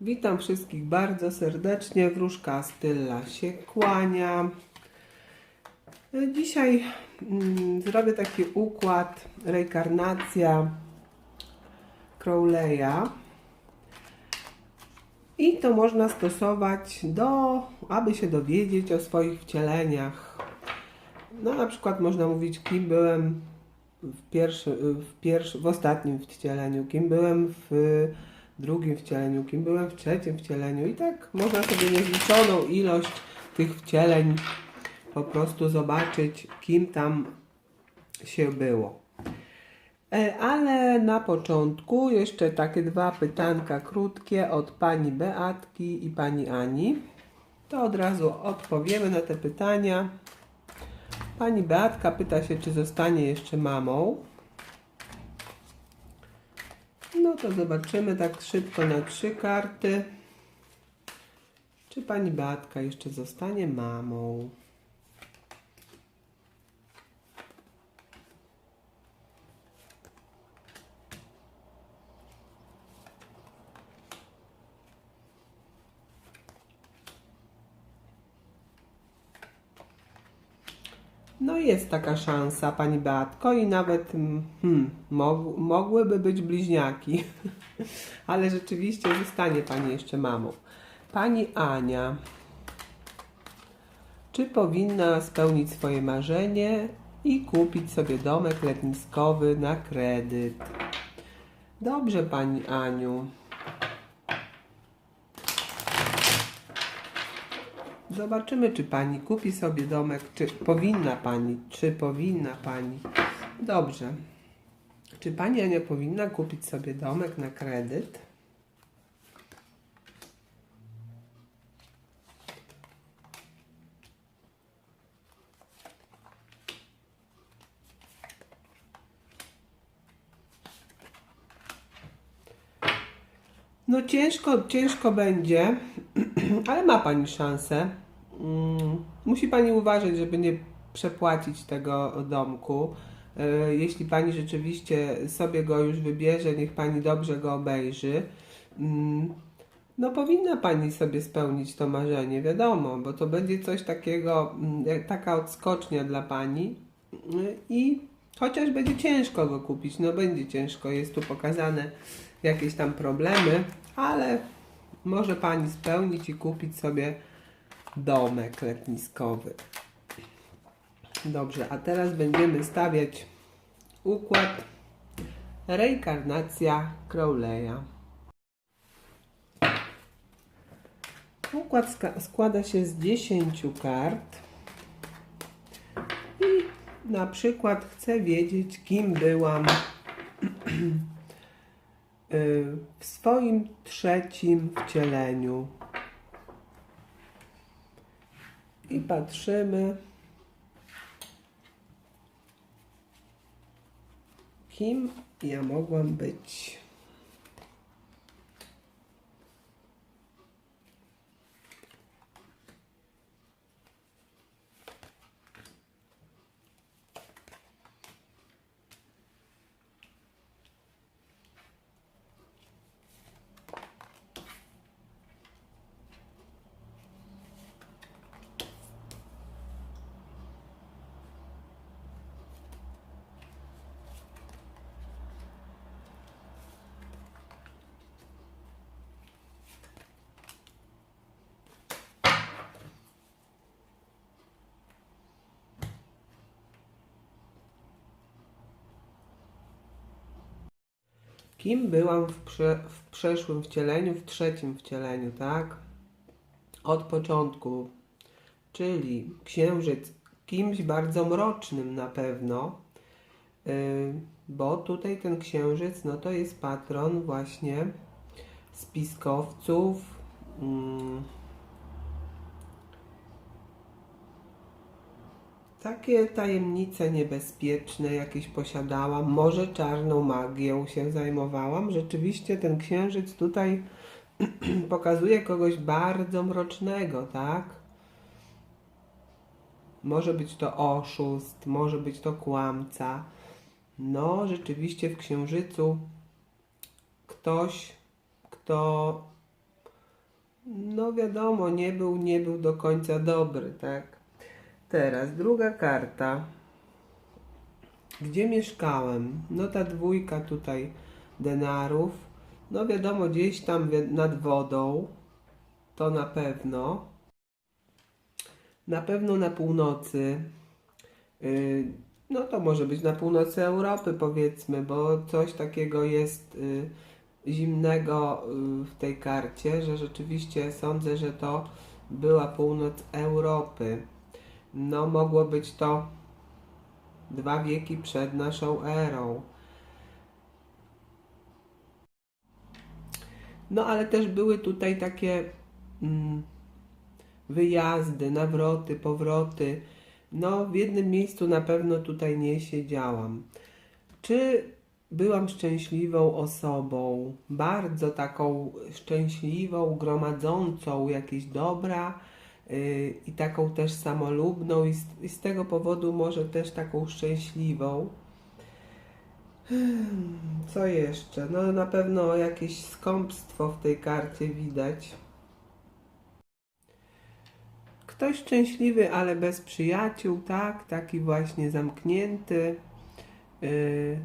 Witam wszystkich bardzo serdecznie. Wróżka Stylla się kłania. Dzisiaj mm, zrobię taki układ reinkarnacja Crowleya. I to można stosować do, aby się dowiedzieć o swoich wcieleniach. No na przykład można mówić, kim byłem w, pierwszy, w, pierwszy, w ostatnim wcieleniu, kim byłem w drugim wcieleniu, kim byłem w trzecim wcieleniu i tak można sobie niezliczoną ilość tych wcieleń po prostu zobaczyć, kim tam się było. E, Ale na początku jeszcze takie dwa pytanka krótkie od pani Beatki i pani Ani. To od razu odpowiemy na te pytania. Pani Beatka pyta się, czy zostanie jeszcze mamą. No to zobaczymy tak szybko na trzy karty. Czy pani Beatka jeszcze zostanie mamą? No jest taka szansa, pani Beatko, i nawet mm, hmm, mog, mogłyby być bliźniaki, ale rzeczywiście zostanie pani jeszcze mamą. Pani Ania, czy powinna spełnić swoje marzenie i kupić sobie domek letniskowy na kredyt? Dobrze, pani Aniu. Zobaczymy, czy pani kupi sobie domek, czy powinna pani, czy powinna pani. Dobrze. Czy pani Ania powinna kupić sobie domek na kredyt? No ciężko, ciężko będzie, ale ma Pani szansę. Mm, Musi Pani uważać, żeby nie przepłacić tego domku. E, Jeśli Pani rzeczywiście sobie go już wybierze, niech Pani dobrze go obejrzy. Mm, No powinna Pani sobie spełnić to marzenie, wiadomo, bo to będzie coś takiego, mm, taka odskocznia dla Pani. I chociaż będzie ciężko go kupić, no będzie ciężko, jest tu pokazane jakieś tam problemy, ale może Pani spełnić i kupić sobie domek letniskowy. Dobrze, a teraz będziemy stawiać układ reinkarnacja Crowleya. Układ składa się z 10 kart. I na przykład chcę wiedzieć, kim byłam y, w swoim trzecim wcieleniu. I patrzymy, kim ja mogłam być. Kim byłam w, prze, w przeszłym wcieleniu, w trzecim wcieleniu, tak? Od początku. Czyli księżyc kimś bardzo mrocznym na pewno, yy, bo tutaj ten księżyc, no to jest patron właśnie spiskowców, mm, Takie tajemnice niebezpieczne jakieś posiadałam, może czarną magią się zajmowałam. Rzeczywiście ten księżyc tutaj pokazuje kogoś bardzo mrocznego, tak? Może być to oszust, może być to kłamca. No, rzeczywiście w księżycu ktoś, kto no wiadomo, nie był, nie był do końca dobry, tak? Teraz druga karta. Gdzie mieszkałem? No ta dwójka tutaj denarów. No wiadomo, gdzieś tam nad wodą. To na pewno. Na pewno na północy. Yy, no to może być na północy Europy powiedzmy, bo coś takiego jest y, zimnego y, w tej karcie, że rzeczywiście sądzę, że to była północ Europy. No mogło być to dwa wieki przed naszą erą. No ale też były tutaj takie mm, wyjazdy, nawroty, powroty. No w jednym miejscu na pewno tutaj nie siedziałam. Czy byłam szczęśliwą osobą, bardzo taką szczęśliwą, gromadzącą jakieś dobra i taką też samolubną i z, i z tego powodu może też taką szczęśliwą. Hmm, Co jeszcze? No na pewno jakieś skąpstwo w tej karcie widać. Ktoś szczęśliwy, ale bez przyjaciół, tak? Taki właśnie zamknięty yy,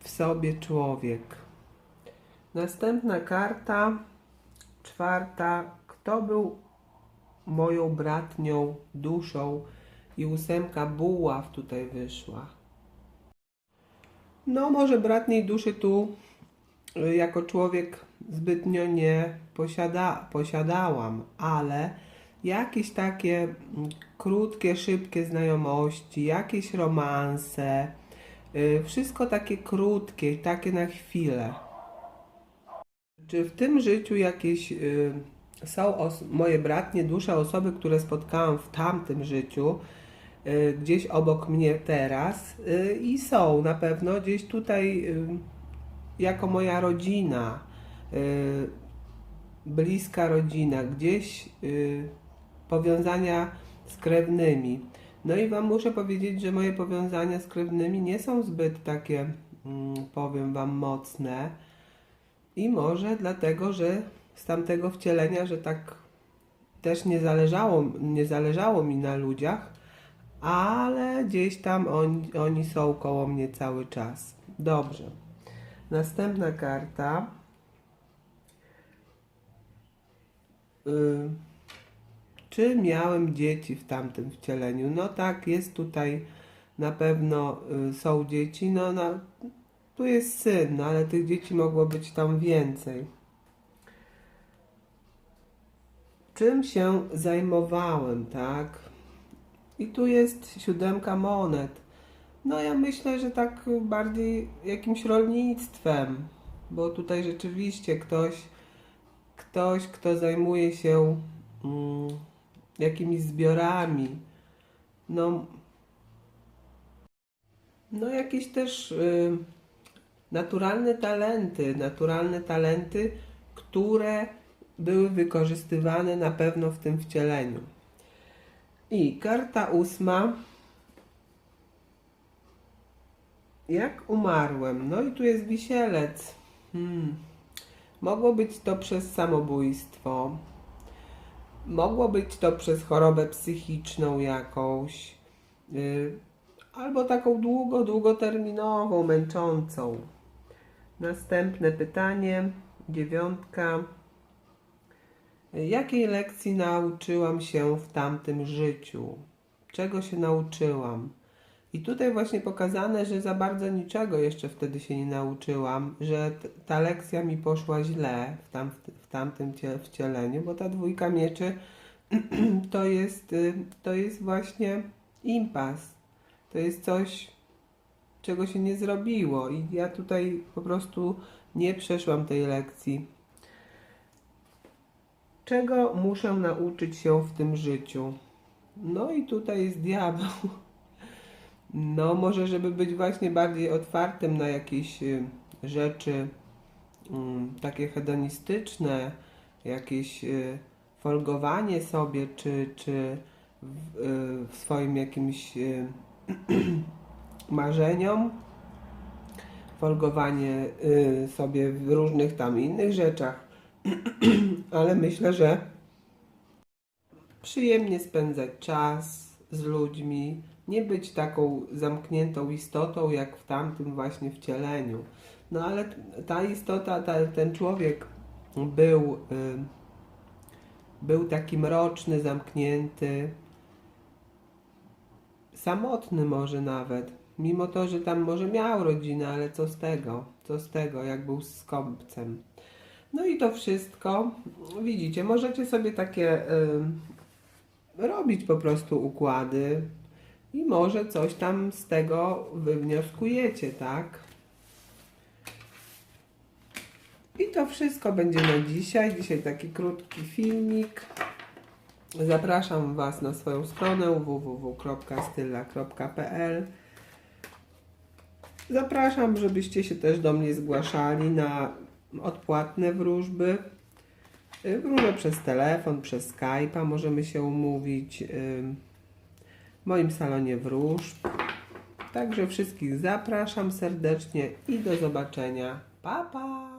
w sobie człowiek. Następna karta, czwarta. Kto był moją bratnią duszą? I ósemka buław tutaj wyszła. No, może bratniej duszy tu y, jako człowiek zbytnio nie posiada, posiadałam, ale jakieś takie mm, krótkie, szybkie znajomości, jakieś romanse, y, wszystko takie krótkie, takie na chwilę. Czy w tym życiu jakieś y, są moje bratnie dusze, osoby, które spotkałam w tamtym życiu, y, gdzieś obok mnie teraz y, i są na pewno gdzieś tutaj y, jako moja rodzina, y, bliska rodzina, gdzieś y, powiązania z krewnymi. No i Wam muszę powiedzieć, że moje powiązania z krewnymi nie są zbyt takie, mm, powiem Wam, mocne. I może dlatego, że z tamtego wcielenia, że tak też nie zależało, nie zależało mi na ludziach, ale gdzieś tam oni, oni są koło mnie cały czas. Dobrze. Następna karta. Y, czy miałem dzieci w tamtym wcieleniu? No tak, jest tutaj na pewno y, są dzieci. No, na, tu jest syn, no, ale tych dzieci mogło być tam więcej. Czym się zajmowałem, tak? I tu jest siódemka monet. No ja myślę, że tak bardziej jakimś rolnictwem, bo tutaj rzeczywiście ktoś, ktoś, kto zajmuje się mm, jakimiś zbiorami, no, no jakieś też y, naturalne talenty, naturalne talenty, które były wykorzystywane na pewno w tym wcieleniu. I karta ósma. Jak umarłem? No i tu jest wisielec. Hmm. Mogło być to przez samobójstwo. Mogło być to przez chorobę psychiczną jakąś. Yy, albo taką długo, długoterminową, męczącą. Następne pytanie. Dziewiątka. Jakiej lekcji nauczyłam się w tamtym życiu? Czego się nauczyłam? I tutaj właśnie pokazane, że za bardzo niczego jeszcze wtedy się nie nauczyłam, że ta lekcja mi poszła źle w, tam, w tamtym cie- wcieleniu, bo ta dwójka mieczy to jest, y, to jest właśnie impas. To jest coś, czego się nie zrobiło i ja tutaj po prostu nie przeszłam tej lekcji. Czego muszę nauczyć się w tym życiu? No i tutaj jest diabeł. No, może, żeby być właśnie bardziej otwartym na jakieś y, rzeczy mm, takie hedonistyczne, jakieś y, folgowanie sobie, czy, czy w, y, w swoim jakimś y, marzeniom, folgowanie y, sobie w różnych tam innych rzeczach. ale myślę, że przyjemnie spędzać czas z ludźmi, nie być taką zamkniętą istotą jak w tamtym właśnie wcieleniu. No ale ta istota, ta, ten człowiek był, y, był taki mroczny, zamknięty, samotny może nawet. Mimo to, że tam może miał rodzinę, ale co z tego? Co z tego, jak był skąpcem? No i to wszystko, widzicie, możecie sobie takie y, robić po prostu układy i może coś tam z tego wywnioskujecie, tak? I to wszystko będzie na dzisiaj. Dzisiaj taki krótki filmik. Zapraszam Was na swoją stronę www.styla.pl Zapraszam, żebyście się też do mnie zgłaszali na odpłatne wróżby. Y, Wróżę przez telefon, przez Skype'a możemy się umówić y, w moim salonie wróżb. Także wszystkich zapraszam serdecznie i do zobaczenia. Pa, pa!